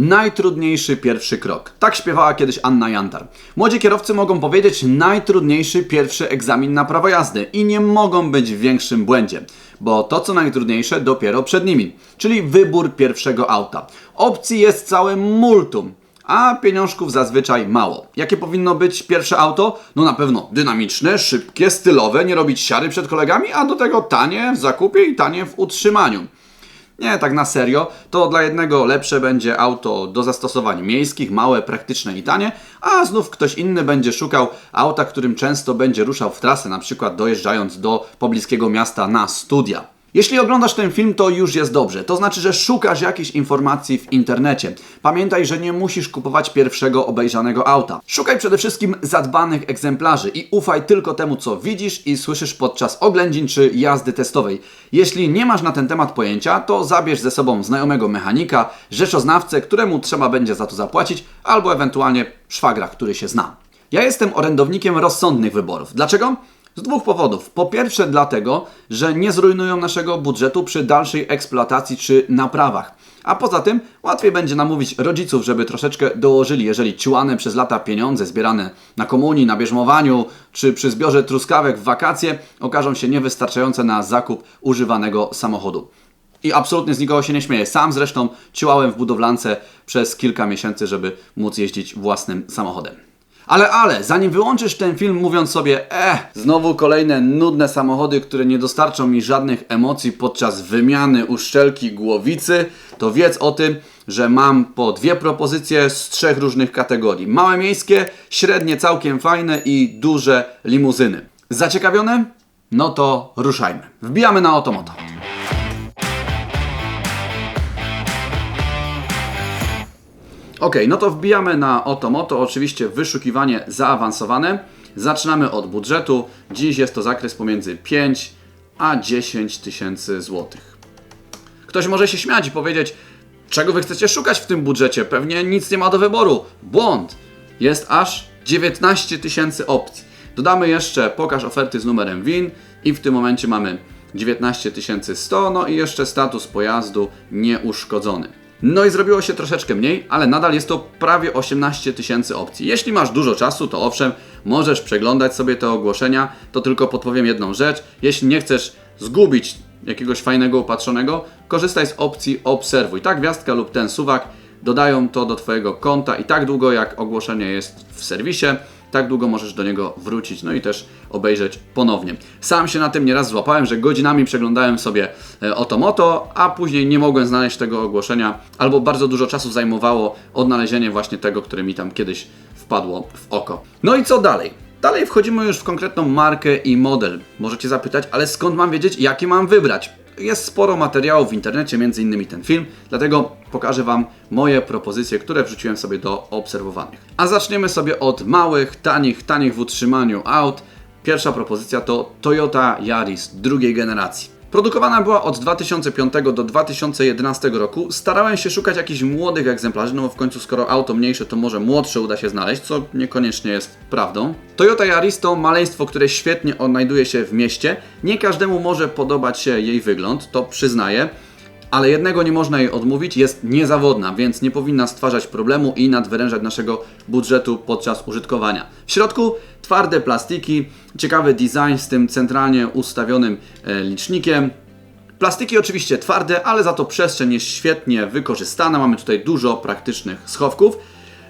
Najtrudniejszy pierwszy krok. Tak śpiewała kiedyś Anna Jantar. Młodzi kierowcy mogą powiedzieć najtrudniejszy pierwszy egzamin na prawo jazdy i nie mogą być w większym błędzie, bo to co najtrudniejsze dopiero przed nimi, czyli wybór pierwszego auta. Opcji jest całe multum a pieniążków zazwyczaj mało. Jakie powinno być pierwsze auto? No na pewno dynamiczne, szybkie, stylowe, nie robić siary przed kolegami, a do tego tanie w zakupie i tanie w utrzymaniu. Nie, tak na serio, to dla jednego lepsze będzie auto do zastosowań miejskich, małe, praktyczne i tanie, a znów ktoś inny będzie szukał auta, którym często będzie ruszał w trasę, na przykład dojeżdżając do pobliskiego miasta na studia. Jeśli oglądasz ten film, to już jest dobrze. To znaczy, że szukasz jakichś informacji w internecie. Pamiętaj, że nie musisz kupować pierwszego obejrzanego auta. Szukaj przede wszystkim zadbanych egzemplarzy i ufaj tylko temu, co widzisz i słyszysz podczas oględzin czy jazdy testowej. Jeśli nie masz na ten temat pojęcia, to zabierz ze sobą znajomego mechanika, rzeczoznawcę, któremu trzeba będzie za to zapłacić, albo ewentualnie szwagra, który się zna. Ja jestem orędownikiem rozsądnych wyborów. Dlaczego? Z dwóch powodów. Po pierwsze, dlatego, że nie zrujnują naszego budżetu przy dalszej eksploatacji czy naprawach. A poza tym łatwiej będzie namówić rodziców, żeby troszeczkę dołożyli, jeżeli ciłane przez lata pieniądze zbierane na komunii, na bierzmowaniu czy przy zbiorze truskawek w wakacje okażą się niewystarczające na zakup używanego samochodu. I absolutnie z nikogo się nie śmieję. Sam zresztą ciłałem w budowlance przez kilka miesięcy, żeby móc jeździć własnym samochodem. Ale, ale, zanim wyłączysz ten film mówiąc sobie, eh, znowu kolejne nudne samochody, które nie dostarczą mi żadnych emocji podczas wymiany uszczelki głowicy, to wiedz o tym, że mam po dwie propozycje z trzech różnych kategorii. Małe miejskie, średnie całkiem fajne i duże limuzyny. Zaciekawione? No to ruszajmy. Wbijamy na Otomoto. Ok, no to wbijamy na Otomoto, oczywiście wyszukiwanie zaawansowane. Zaczynamy od budżetu. Dziś jest to zakres pomiędzy 5 a 10 tysięcy złotych. Ktoś może się śmiać i powiedzieć, czego wy chcecie szukać w tym budżecie? Pewnie nic nie ma do wyboru. Błąd! Jest aż 19 tysięcy opcji. Dodamy jeszcze pokaż oferty z numerem WIN i w tym momencie mamy 19 100, no i jeszcze status pojazdu nieuszkodzony. No i zrobiło się troszeczkę mniej, ale nadal jest to prawie 18 tysięcy opcji. Jeśli masz dużo czasu, to owszem, możesz przeglądać sobie te ogłoszenia. To tylko podpowiem jedną rzecz. Jeśli nie chcesz zgubić jakiegoś fajnego upatrzonego, korzystaj z opcji obserwuj. Ta gwiazdka lub ten suwak dodają to do Twojego konta i tak długo jak ogłoszenie jest w serwisie, tak długo możesz do niego wrócić, no i też obejrzeć ponownie. Sam się na tym nieraz złapałem, że godzinami przeglądałem sobie e, Otomoto, a później nie mogłem znaleźć tego ogłoszenia, albo bardzo dużo czasu zajmowało odnalezienie właśnie tego, które mi tam kiedyś wpadło w oko. No i co dalej? Dalej wchodzimy już w konkretną markę i model. Możecie zapytać, ale skąd mam wiedzieć, jaki mam wybrać? Jest sporo materiałów w internecie, między innymi ten film, dlatego pokażę Wam moje propozycje, które wrzuciłem sobie do obserwowanych. A zaczniemy sobie od małych, tanich, tanich w utrzymaniu aut. Pierwsza propozycja to Toyota Yaris drugiej generacji. Produkowana była od 2005 do 2011 roku. Starałem się szukać jakichś młodych egzemplarzy, no bo w końcu skoro auto mniejsze, to może młodsze uda się znaleźć, co niekoniecznie jest prawdą. Toyota Yaris to maleństwo, które świetnie odnajduje się w mieście. Nie każdemu może podobać się jej wygląd, to przyznaję ale jednego nie można jej odmówić, jest niezawodna, więc nie powinna stwarzać problemu i nadwyrężać naszego budżetu podczas użytkowania. W środku twarde plastiki, ciekawy design z tym centralnie ustawionym e, licznikiem. Plastiki oczywiście twarde, ale za to przestrzeń jest świetnie wykorzystana. Mamy tutaj dużo praktycznych schowków.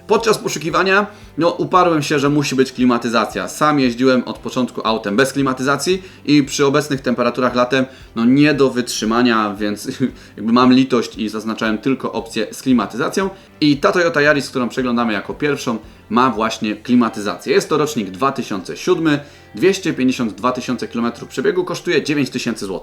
Podczas poszukiwania no, uparłem się, że musi być klimatyzacja. Sam jeździłem od początku autem bez klimatyzacji i przy obecnych temperaturach latem no, nie do wytrzymania, więc jakby mam litość i zaznaczałem tylko opcję z klimatyzacją. I ta Toyota Yaris, którą przeglądamy jako pierwszą, ma właśnie klimatyzację. Jest to rocznik 2007, 252 tysiące km przebiegu, kosztuje 9000 zł.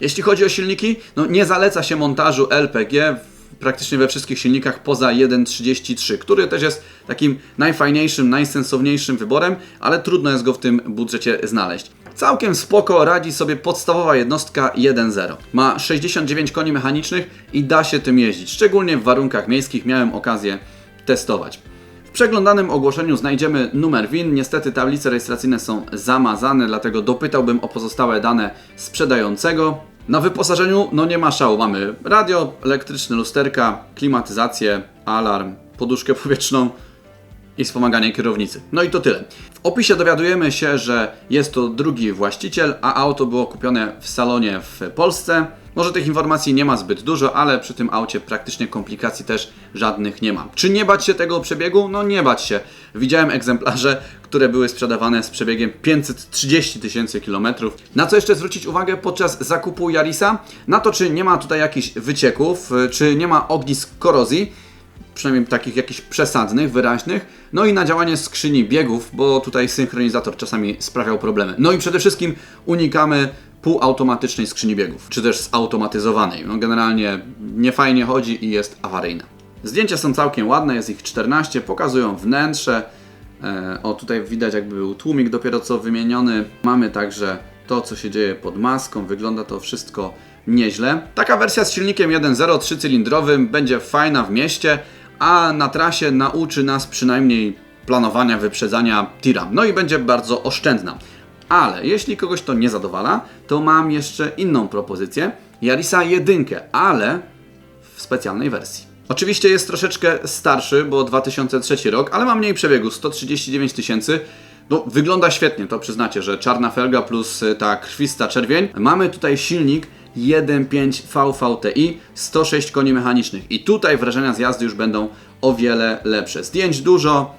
Jeśli chodzi o silniki, no nie zaleca się montażu LPG praktycznie we wszystkich silnikach poza 1.33, który też jest takim najfajniejszym, najsensowniejszym wyborem, ale trudno jest go w tym budżecie znaleźć. Całkiem spoko radzi sobie podstawowa jednostka 1.0. Ma 69 koni mechanicznych i da się tym jeździć. Szczególnie w warunkach miejskich miałem okazję testować. W przeglądanym ogłoszeniu znajdziemy numer WIN. Niestety tablice rejestracyjne są zamazane, dlatego dopytałbym o pozostałe dane sprzedającego. Na wyposażeniu no nie ma szału. Mamy radio, elektryczne lusterka, klimatyzację, alarm, poduszkę powietrzną i wspomaganie kierownicy. No i to tyle. W opisie dowiadujemy się, że jest to drugi właściciel, a auto było kupione w salonie w Polsce. Może tych informacji nie ma zbyt dużo, ale przy tym aucie praktycznie komplikacji też żadnych nie ma. Czy nie bać się tego przebiegu? No nie bać się. Widziałem egzemplarze, które były sprzedawane z przebiegiem 530 tysięcy kilometrów. Na co jeszcze zwrócić uwagę podczas zakupu Yarisa? Na to, czy nie ma tutaj jakichś wycieków, czy nie ma ognisk korozji przynajmniej takich jakichś przesadnych, wyraźnych, no i na działanie skrzyni biegów, bo tutaj synchronizator czasami sprawiał problemy. No i przede wszystkim unikamy półautomatycznej skrzyni biegów, czy też zautomatyzowanej. No generalnie niefajnie chodzi i jest awaryjna. Zdjęcia są całkiem ładne, jest ich 14, pokazują wnętrze. E, o, tutaj widać jakby był tłumik dopiero co wymieniony. Mamy także to, co się dzieje pod maską. Wygląda to wszystko nieźle. Taka wersja z silnikiem 1.0 3-cylindrowym będzie fajna w mieście, a na trasie nauczy nas przynajmniej planowania, wyprzedzania tira. No i będzie bardzo oszczędna. Ale jeśli kogoś to nie zadowala, to mam jeszcze inną propozycję. Yarisa 1, ale w specjalnej wersji. Oczywiście jest troszeczkę starszy, bo 2003 rok, ale ma mniej przebiegu, 139 tysięcy. No, wygląda świetnie, to przyznacie, że czarna felga plus ta krwista czerwień. Mamy tutaj silnik 1.5 VVTi, 106 koni mechanicznych. I tutaj wrażenia z jazdy już będą o wiele lepsze. Zdjęć dużo,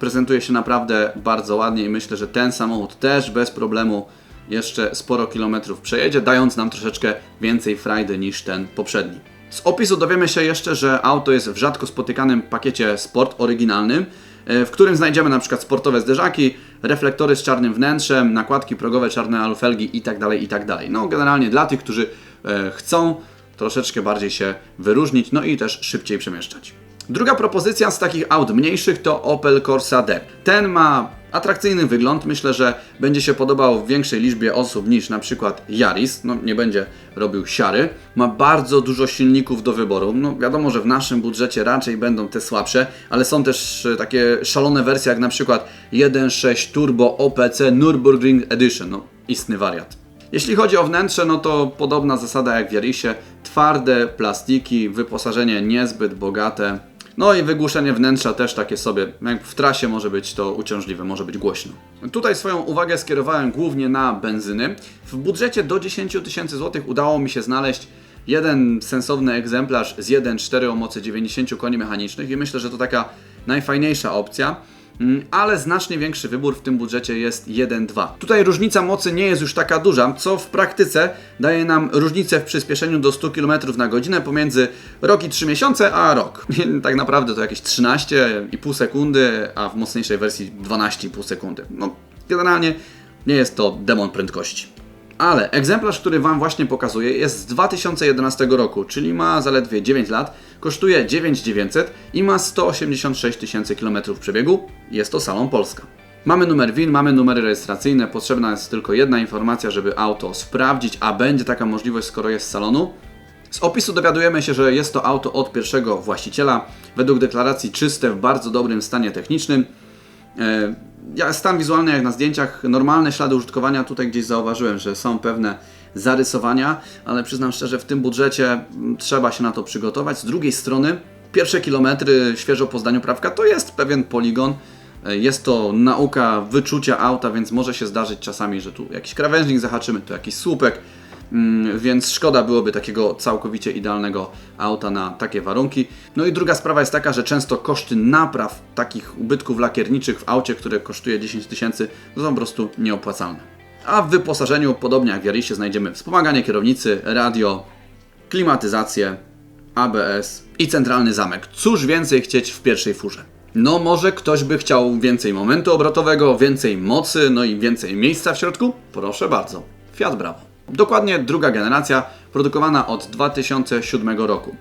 prezentuje się naprawdę bardzo ładnie i myślę, że ten samochód też bez problemu jeszcze sporo kilometrów przejedzie, dając nam troszeczkę więcej frajdy niż ten poprzedni. Z opisu dowiemy się jeszcze, że auto jest w rzadko spotykanym pakiecie Sport oryginalnym, e, w którym znajdziemy na przykład sportowe zderzaki, reflektory z czarnym wnętrzem, nakładki progowe, czarne alufelgi itd., tak itd. Tak no generalnie dla tych, którzy e, chcą troszeczkę bardziej się wyróżnić, no i też szybciej przemieszczać. Druga propozycja z takich aut mniejszych to Opel Corsa D. Ten ma atrakcyjny wygląd, myślę, że będzie się podobał większej liczbie osób niż na przykład Yaris, no nie będzie robił siary. Ma bardzo dużo silników do wyboru, no wiadomo, że w naszym budżecie raczej będą te słabsze, ale są też e, takie szalone wersje jak na przykład 1.6 Turbo OPC Nürburgring Edition, no istny wariat. Jeśli chodzi o wnętrze, no to podobna zasada jak w Yarisie, twarde plastiki, wyposażenie niezbyt bogate, no i wygłuszenie wnętrza też takie sobie, jak w trasie może być to uciążliwe, może być głośno. Tutaj swoją uwagę skierowałem głównie na benzyny. W budżecie do 10 tysięcy złotych udało mi się znaleźć jeden sensowny egzemplarz z 1.4 o mocy 90 koni mechanicznych i myślę, że to taka najfajniejsza opcja. Mm, ale znacznie większy wybór w tym budżecie jest 1.2. Tutaj różnica mocy nie jest już taka duża, co w praktyce daje nam różnicę w przyspieszeniu do 100 km na godzinę pomiędzy rok i 3 miesiące, a rok. tak naprawdę to jakieś 13,5 sekundy, a w mocniejszej wersji 12,5 sekundy. No, generalnie nie jest to demon prędkości. Ale egzemplarz, który Wam właśnie pokazuję, jest z 2011 roku, czyli ma zaledwie 9 lat, kosztuje 9900 i ma 186 tysięcy km przebiegu. Jest to salon Polska. Mamy numer WIN, mamy numery rejestracyjne, potrzebna jest tylko jedna informacja, żeby auto sprawdzić, a będzie taka możliwość, skoro jest z salonu. Z opisu dowiadujemy się, że jest to auto od pierwszego właściciela, według deklaracji czyste, w bardzo dobrym stanie technicznym. Ja stan wizualny jak na zdjęciach, normalne ślady użytkowania, tutaj gdzieś zauważyłem, że są pewne zarysowania, ale przyznam szczerze, w tym budżecie mm, trzeba się na to przygotować. Z drugiej strony, pierwsze kilometry świeżo po zdaniu prawka to jest pewien poligon, e, jest to nauka wyczucia auta, więc może się zdarzyć czasami, że tu jakiś krawężnik zahaczymy, tu jakiś słupek, więc szkoda byłoby takiego całkowicie idealnego auta na takie warunki. No i druga sprawa jest taka, że często koszty napraw takich ubytków lakierniczych w aucie, które kosztuje 10 tysięcy, są po prostu nieopłacalne. A w wyposażeniu, podobnie jak w Yarisie, znajdziemy wspomaganie kierownicy, radio, klimatyzację, ABS i centralny zamek. Cóż więcej chcieć w pierwszej furze? No może ktoś by chciał więcej momentu obrotowego, więcej mocy, no i więcej miejsca w środku? Proszę bardzo. Fiat Bravo. Dokładnie druga generacja, produkowana od 2007 roku.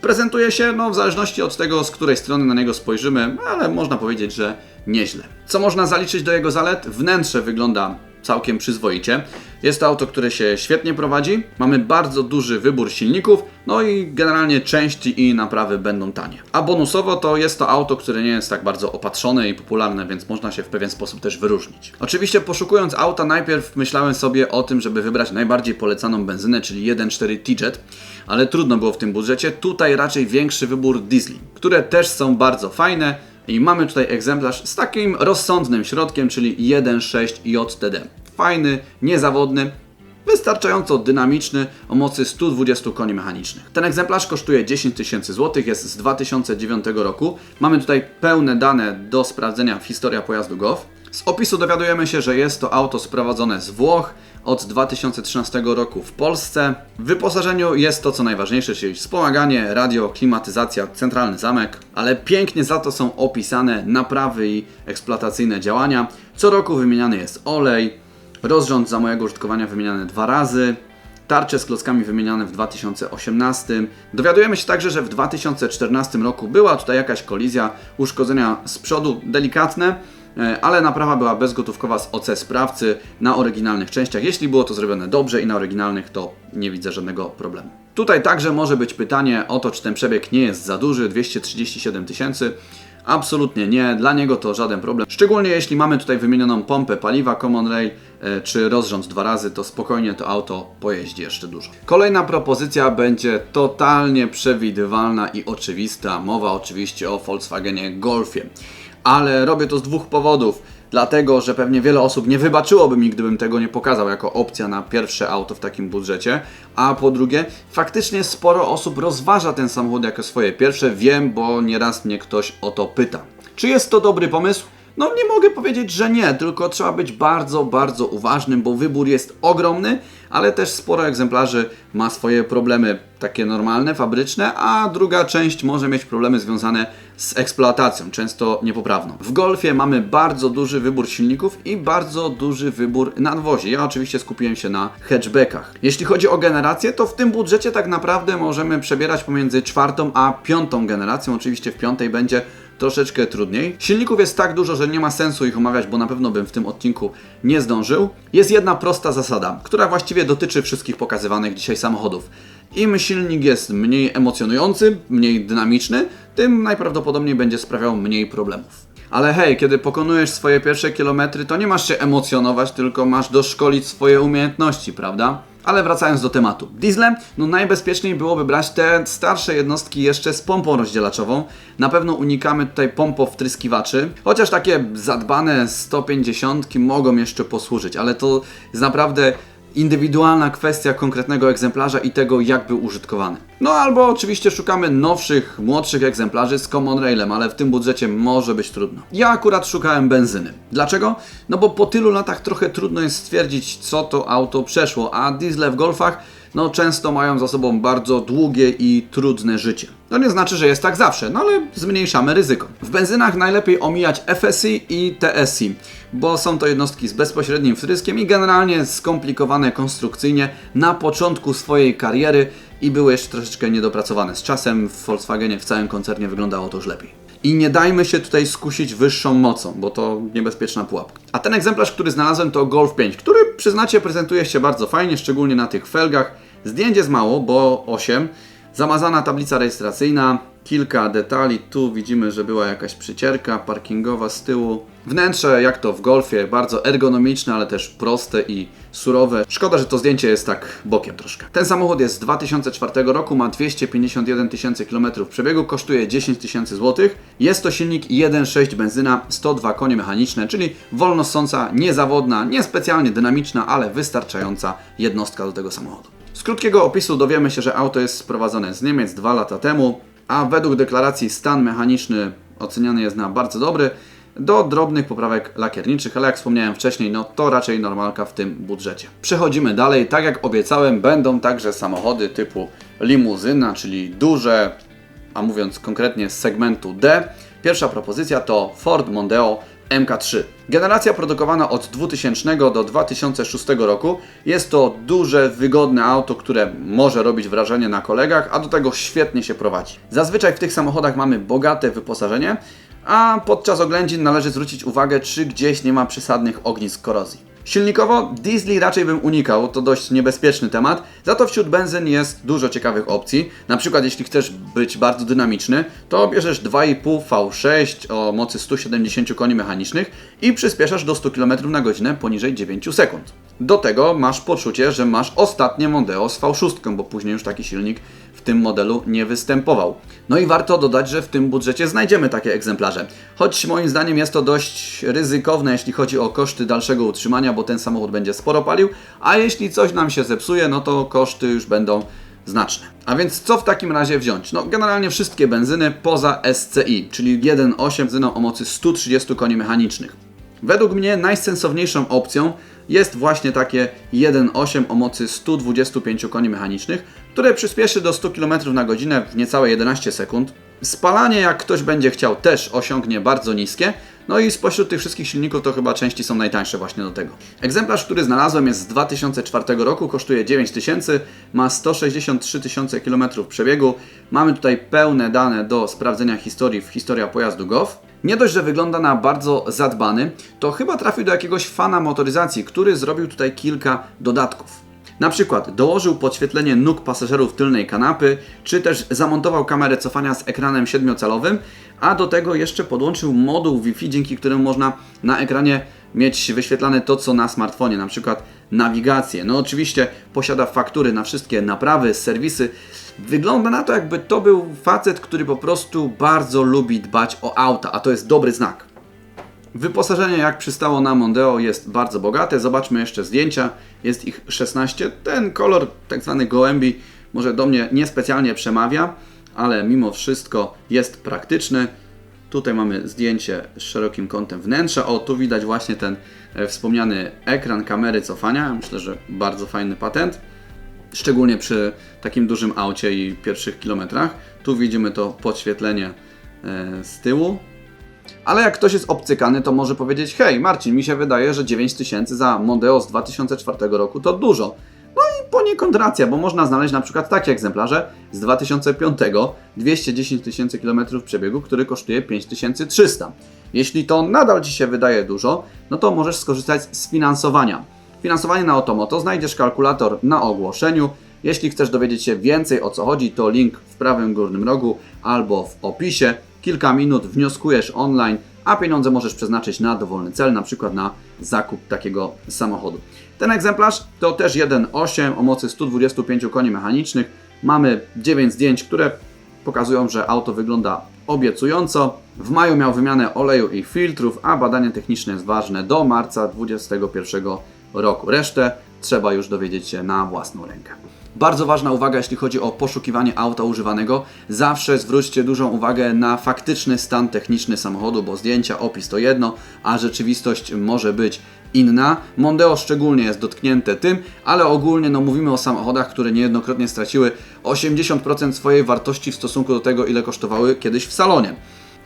Prezentuje się, no w zależności od tego, z której strony na niego spojrzymy, ale można powiedzieć, że nieźle. Co można zaliczyć do jego zalet? Wnętrze wygląda całkiem przyzwoicie. Jest to auto, które się świetnie prowadzi, mamy bardzo duży wybór silników, no i generalnie części i naprawy będą tanie. A bonusowo to jest to auto, które nie jest tak bardzo opatrzone i popularne, więc można się w pewien sposób też wyróżnić. Oczywiście poszukując auta najpierw myślałem sobie o tym, żeby wybrać najbardziej polecaną benzynę, czyli 1.4 T-Jet, ale trudno było w tym budżecie. Tutaj raczej większy wybór diesli, które też są bardzo fajne, i mamy tutaj egzemplarz z takim rozsądnym środkiem, czyli 1.6 JTD. Fajny, niezawodny, wystarczająco dynamiczny o mocy 120 koni mechanicznych. Ten egzemplarz kosztuje 10 tysięcy złotych, jest z 2009 roku. Mamy tutaj pełne dane do sprawdzenia w historia pojazdu Gov. Z opisu dowiadujemy się, że jest to auto sprowadzone z Włoch od 2013 roku w Polsce. W wyposażeniu jest to co najważniejsze, czyli wspomaganie, radio, klimatyzacja, centralny zamek, ale pięknie za to są opisane naprawy i eksploatacyjne działania. Co roku wymieniany jest olej, rozrząd za mojego użytkowania wymieniany dwa razy, tarcze z klockami wymieniane w 2018. Dowiadujemy się także, że w 2014 roku była tutaj jakaś kolizja, uszkodzenia z przodu delikatne, ale naprawa była bezgotówkowa z OC sprawcy na oryginalnych częściach. Jeśli było to zrobione dobrze i na oryginalnych, to nie widzę żadnego problemu. Tutaj także może być pytanie o to, czy ten przebieg nie jest za duży 237 tysięcy. Absolutnie nie, dla niego to żaden problem. Szczególnie jeśli mamy tutaj wymienioną pompę paliwa Common Rail e, czy rozrząd dwa razy, to spokojnie to auto pojeździ jeszcze dużo. Kolejna propozycja będzie totalnie przewidywalna i oczywista. Mowa oczywiście o Volkswagenie Golfie ale robię to z dwóch powodów. Dlatego, że pewnie wiele osób nie wybaczyłoby mi, gdybym tego nie pokazał jako opcja na pierwsze auto w takim budżecie. A po drugie, faktycznie sporo osób rozważa ten samochód jako swoje pierwsze. Wiem, bo nieraz mnie ktoś o to pyta. Czy jest to dobry pomysł? No nie mogę powiedzieć, że nie, tylko trzeba być bardzo, bardzo uważnym, bo wybór jest ogromny, ale też sporo egzemplarzy ma swoje problemy takie normalne, fabryczne, a druga część może mieć problemy związane z eksploatacją, często niepoprawną. W Golfie mamy bardzo duży wybór silników i bardzo duży wybór nadwozi. Ja oczywiście skupiłem się na hatchbackach. Jeśli chodzi o generację, to w tym budżecie tak naprawdę możemy przebierać pomiędzy czwartą a piątą generacją. Oczywiście w piątej będzie troszeczkę trudniej. Silników jest tak dużo, że nie ma sensu ich omawiać, bo na pewno bym w tym odcinku nie zdążył. Jest jedna prosta zasada, która właściwie dotyczy wszystkich pokazywanych dzisiaj samochodów. Im silnik jest mniej emocjonujący, mniej dynamiczny, tym najprawdopodobniej będzie sprawiał mniej problemów. Ale hej, kiedy pokonujesz swoje pierwsze kilometry, to nie masz się emocjonować, tylko masz doszkolić swoje umiejętności, prawda? Ale wracając do tematu. Dieslem, no najbezpieczniej byłoby brać te starsze jednostki jeszcze z pompą rozdzielaczową. Na pewno unikamy tutaj pompowtryskiwaczy, chociaż takie zadbane 150 mogą jeszcze posłużyć, ale to jest naprawdę indywidualna kwestia konkretnego egzemplarza i tego, jak był użytkowany. No albo oczywiście szukamy nowszych, młodszych egzemplarzy z Common Railem, ale w tym budżecie może być trudno. Ja akurat szukałem benzyny. Dlaczego? No bo po tylu latach trochę trudno jest stwierdzić, co to auto przeszło, a diesle w Golfach no często mają za sobą bardzo długie i trudne życie. To nie znaczy, że jest tak zawsze, no ale zmniejszamy ryzyko. W benzynach najlepiej omijać FSI i TSI, bo są to jednostki z bezpośrednim wtryskiem i generalnie skomplikowane konstrukcyjnie na początku swojej kariery i były jeszcze troszeczkę niedopracowane. Z czasem w Volkswagenie w całym koncernie wyglądało to już lepiej. I nie dajmy się tutaj skusić wyższą mocą, bo to niebezpieczna pułapka. A ten egzemplarz, który znalazłem, to Golf 5, który przyznacie prezentuje się bardzo fajnie, szczególnie na tych felgach Zdjęć jest mało, bo 8. Zamazana tablica rejestracyjna, kilka detali. Tu widzimy, że była jakaś przycierka parkingowa z tyłu. Wnętrze, jak to w golfie, bardzo ergonomiczne, ale też proste i surowe. Szkoda, że to zdjęcie jest tak bokiem troszkę. Ten samochód jest z 2004 roku, ma 251 tysięcy km przebiegu, kosztuje 10 tysięcy złotych. Jest to silnik 1.6 benzyna, 102 konie mechaniczne, czyli wolno ssąca, niezawodna, niespecjalnie dynamiczna, ale wystarczająca jednostka do tego samochodu. Z krótkiego opisu dowiemy się, że auto jest sprowadzone z Niemiec dwa lata temu, a według deklaracji stan mechaniczny oceniany jest na bardzo dobry, do drobnych poprawek lakierniczych, ale jak wspomniałem wcześniej, no to raczej normalka w tym budżecie. Przechodzimy dalej, tak jak obiecałem, będą także samochody typu limuzyna, czyli duże, a mówiąc konkretnie z segmentu D. Pierwsza propozycja to Ford Mondeo MK3. Generacja produkowana od 2000 do 2006 roku. Jest to duże, wygodne auto, które może robić wrażenie na kolegach, a do tego świetnie się prowadzi. Zazwyczaj w tych samochodach mamy bogate wyposażenie, a podczas oględzin należy zwrócić uwagę, czy gdzieś nie ma przesadnych ognisk korozji. Silnikowo diesli raczej bym unikał, to dość niebezpieczny temat, za to wśród benzyn jest dużo ciekawych opcji. Na przykład jeśli chcesz być bardzo dynamiczny, to bierzesz 2,5 V6 o mocy 170 koni mechanicznych i przyspieszasz do 100 km na godzinę poniżej 9 sekund. Do tego masz poczucie, że masz ostatnie Mondeo z V6, bo później już taki silnik w tym modelu nie występował. No i warto dodać, że w tym budżecie znajdziemy takie egzemplarze. Choć moim zdaniem jest to dość ryzykowne, jeśli chodzi o koszty dalszego utrzymania, bo ten samochód będzie sporo palił, a jeśli coś nam się zepsuje, no to koszty już będą znaczne. A więc co w takim razie wziąć? No generalnie wszystkie benzyny poza SCI, czyli 1.8 benzyną o mocy 130 koni mechanicznych. Według mnie najsensowniejszą opcją jest właśnie takie 1.8 o mocy 125 koni mechanicznych, które przyspieszy do 100 km na godzinę w niecałe 11 sekund. Spalanie, jak ktoś będzie chciał, też osiągnie bardzo niskie. No i spośród tych wszystkich silników to chyba części są najtańsze właśnie do tego. Egzemplarz, który znalazłem jest z 2004 roku, kosztuje 9000, ma 163 tysiące km przebiegu. Mamy tutaj pełne dane do sprawdzenia historii w historia pojazdu GOV. Nie dość, że wygląda na bardzo zadbany, to chyba trafił do jakiegoś fana motoryzacji, który zrobił tutaj kilka dodatków. Na przykład dołożył podświetlenie nóg pasażerów tylnej kanapy, czy też zamontował kamerę cofania z ekranem 7-calowym, a do tego jeszcze podłączył moduł Wi-Fi, dzięki któremu można na ekranie mieć wyświetlane to, co na smartfonie, na przykład nawigację. No oczywiście posiada faktury na wszystkie naprawy, serwisy. Wygląda na to, jakby to był facet, który po prostu bardzo lubi dbać o auta, a to jest dobry znak. Wyposażenie, jak przystało na Mondeo, jest bardzo bogate. Zobaczmy jeszcze zdjęcia. Jest ich 16. Ten kolor, tak zwany gołębi, może do mnie niespecjalnie przemawia, ale mimo wszystko jest praktyczny. Tutaj mamy zdjęcie z szerokim kątem wnętrza. O, tu widać właśnie ten e, wspomniany ekran kamery cofania. Myślę, że bardzo fajny patent. Szczególnie przy takim dużym aucie i pierwszych kilometrach. Tu widzimy to podświetlenie e, z tyłu. Ale jak ktoś jest obcykany, to może powiedzieć: Hej, Marcin, mi się wydaje, że 9000 za Mondeo z 2004 roku to dużo. No i poniekąd racja, bo można znaleźć na przykład takie egzemplarze z 2005, 210 tysięcy km przebiegu, który kosztuje 5300. Jeśli to nadal Ci się wydaje dużo, no to możesz skorzystać z finansowania. Finansowanie na Otomoto znajdziesz kalkulator na ogłoszeniu. Jeśli chcesz dowiedzieć się więcej o co chodzi, to link w prawym górnym rogu albo w opisie. Kilka minut wnioskujesz online, a pieniądze możesz przeznaczyć na dowolny cel, na przykład na zakup takiego samochodu. Ten egzemplarz to też 1.8 o mocy 125 koni mechanicznych. Mamy 9 zdjęć, które pokazują, że auto wygląda obiecująco. W maju miał wymianę oleju i filtrów, a badanie techniczne jest ważne do marca 2021 roku. Resztę trzeba już dowiedzieć się na własną rękę. Bardzo ważna uwaga, jeśli chodzi o poszukiwanie auta używanego. Zawsze zwróćcie dużą uwagę na faktyczny stan techniczny samochodu, bo zdjęcia, opis to jedno, a rzeczywistość może być inna. Mondeo szczególnie jest dotknięte tym, ale ogólnie no, mówimy o samochodach, które niejednokrotnie straciły 80% swojej wartości w stosunku do tego, ile kosztowały kiedyś w salonie.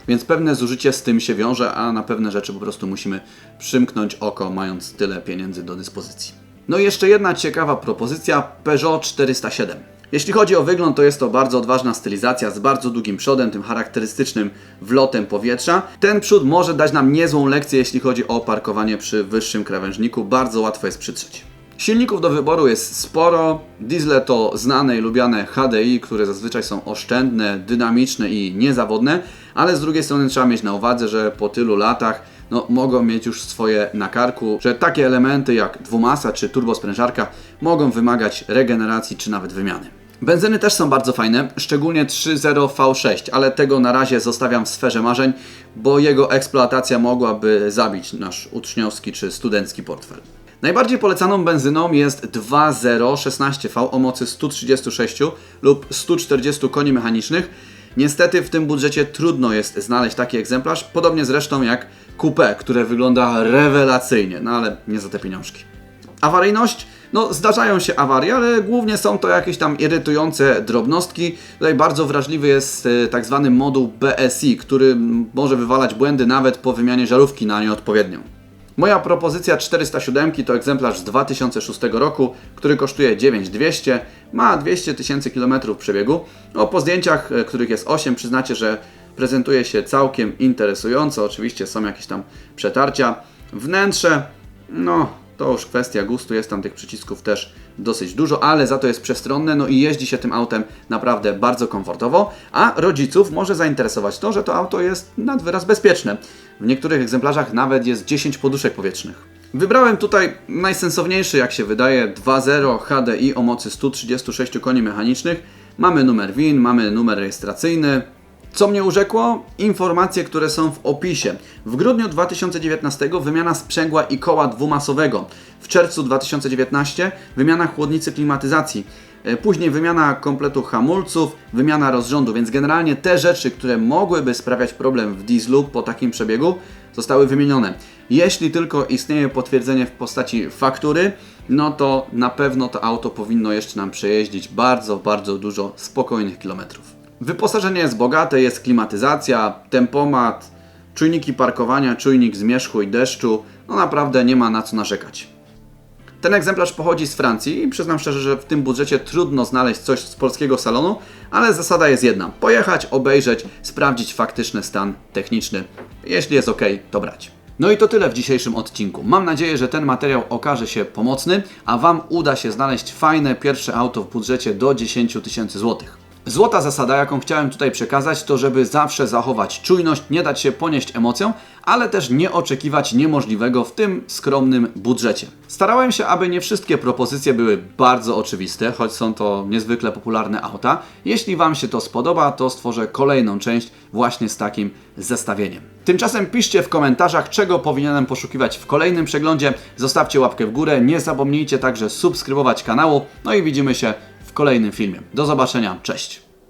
Więc pewne zużycie z tym się wiąże, a na pewne rzeczy po prostu musimy przymknąć oko, mając tyle pieniędzy do dyspozycji. No i jeszcze jedna ciekawa propozycja Peugeot 407. Jeśli chodzi o wygląd, to jest to bardzo odważna stylizacja z bardzo długim przodem, tym charakterystycznym wlotem powietrza. Ten przód może dać nam niezłą lekcję, jeśli chodzi o parkowanie przy wyższym krawężniku. Bardzo łatwo jest przytrzeć. Silników do wyboru jest sporo. Diesle to znane i lubiane HDI, które zazwyczaj są oszczędne, dynamiczne i niezawodne, ale z drugiej strony trzeba mieć na uwadze, że po tylu latach no, mogą mieć już swoje na karku, że takie elementy jak dwumasa czy turbosprężarka mogą wymagać regeneracji czy nawet wymiany. Benzyny też są bardzo fajne, szczególnie 3.0 V6, ale tego na razie zostawiam w sferze marzeń, bo jego eksploatacja mogłaby zabić nasz uczniowski czy studencki portfel. Najbardziej polecaną benzyną jest 2.0 16V o mocy 136 lub 140 koni mechanicznych. Niestety w tym budżecie trudno jest znaleźć taki egzemplarz, podobnie zresztą jak Coupe, które wygląda rewelacyjnie, no ale nie za te pieniążki. Awaryjność? No, zdarzają się awarie, ale głównie są to jakieś tam irytujące drobnostki. Tutaj bardzo wrażliwy jest e, tak zwany moduł BSI, który może wywalać błędy nawet po wymianie żarówki na nieodpowiednią. Moja propozycja 407 to egzemplarz z 2006 roku, który kosztuje 9200, ma 200 tysięcy kilometrów przebiegu. No, po zdjęciach, e, których jest 8, przyznacie, że prezentuje się całkiem interesująco. Oczywiście są jakieś tam przetarcia. Wnętrze, no To już kwestia gustu, jest tam tych przycisków też dosyć dużo, ale za to jest przestronne, no i jeździ się tym autem naprawdę bardzo komfortowo, a rodziców może zainteresować to, że to auto jest nad wyraz bezpieczne. W niektórych egzemplarzach nawet jest 10 poduszek powietrznych. Wybrałem tutaj najsensowniejszy, jak się wydaje, 2.0 HDI o mocy 136 koni mechanicznych. Mamy numer WIN, mamy numer rejestracyjny. Co mnie urzekło? Informacje, które są w opisie. W grudniu 2019 wymiana sprzęgła i koła dwumasowego. W czerwcu 2019 wymiana chłodnicy klimatyzacji. E, Później wymiana kompletu hamulców, wymiana rozrządu, więc generalnie te rzeczy, które mogłyby sprawiać problem w dieslu po takim przebiegu, zostały wymienione. Jeśli tylko istnieje potwierdzenie w postaci faktury, no to na pewno to auto powinno jeszcze nam przejeździć bardzo, bardzo dużo spokojnych kilometrów. Wyposażenie jest bogate, jest klimatyzacja, tempomat, czujniki parkowania, czujnik zmierzchu i deszczu, no naprawdę nie ma na co narzekać. Ten egzemplarz pochodzi z Francji i przyznam szczerze, że w tym budżecie trudno znaleźć coś z polskiego salonu, ale zasada jest jedna: pojechać, obejrzeć, sprawdzić faktyczny stan techniczny. Jeśli jest ok, to brać. No i to tyle w dzisiejszym odcinku. Mam nadzieję, że ten materiał okaże się pomocny, a Wam uda się znaleźć fajne pierwsze auto w budżecie do 10 tysięcy złotych. Złota zasada, jaką chciałem tutaj przekazać, to żeby zawsze zachować czujność, nie dać się ponieść emocjom, ale też nie oczekiwać niemożliwego w tym skromnym budżecie. Starałem się, aby nie wszystkie propozycje były bardzo oczywiste, choć są to niezwykle popularne auta. Jeśli Wam się to spodoba, to stworzę kolejną część właśnie z takim zestawieniem. Tymczasem piszcie w komentarzach, czego powinienem poszukiwać w kolejnym przeglądzie. Zostawcie łapkę w górę, nie zapomnijcie także subskrybować kanału. No i widzimy się w kolejnym filmie. Do zobaczenia, cześć!